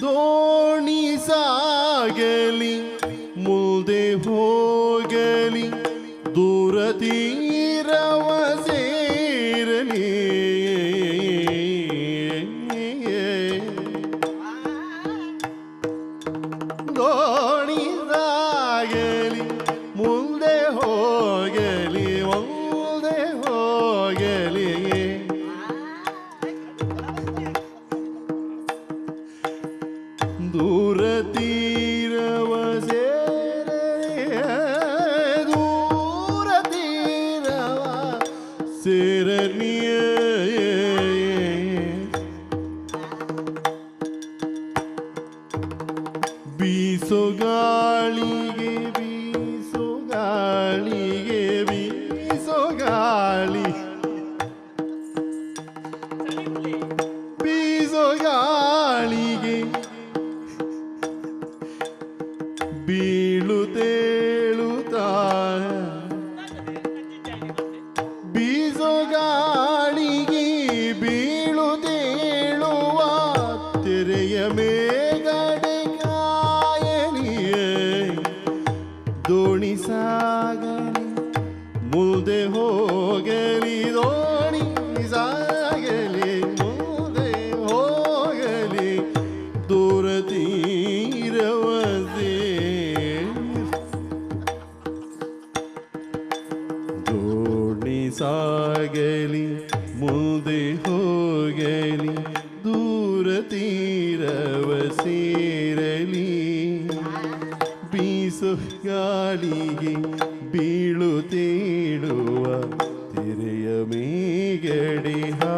ದೋಣಿ ಸಾಗಲಿ ಮುಂದೆ ಹೋಗಲಿ ದೂರ ತೀರವ ಸೇರಲಿ ದೋಣಿ ಬೀಸೋ ಗಾಳಿಗೆ ಬೀಸೋ ಗಾಳಿಗೆ ಬೀಸೋ ಬೀಸೋ ಬೀಳುದೇಳುವ ತೆರೆಯ ಮೇಗಡೆ ಕಾಯಲಿಯೇ. ದೋಣಿ ಸಾಗಲಿ ಮುಂದೆ ಹೋಗಲಿ ದೋಣಿ ಸಾಗಲಿ ಮುಂದೆ ಹೋಗಲಿ ದೂರ ತೀರವ ಸೇರಲಿ. ಬೀಸು ಗಾಳಿಗೆ ಬೀಳು ತೇಳುವ ತೆರೆಯ ಮೇಗಡಿ ಹಾ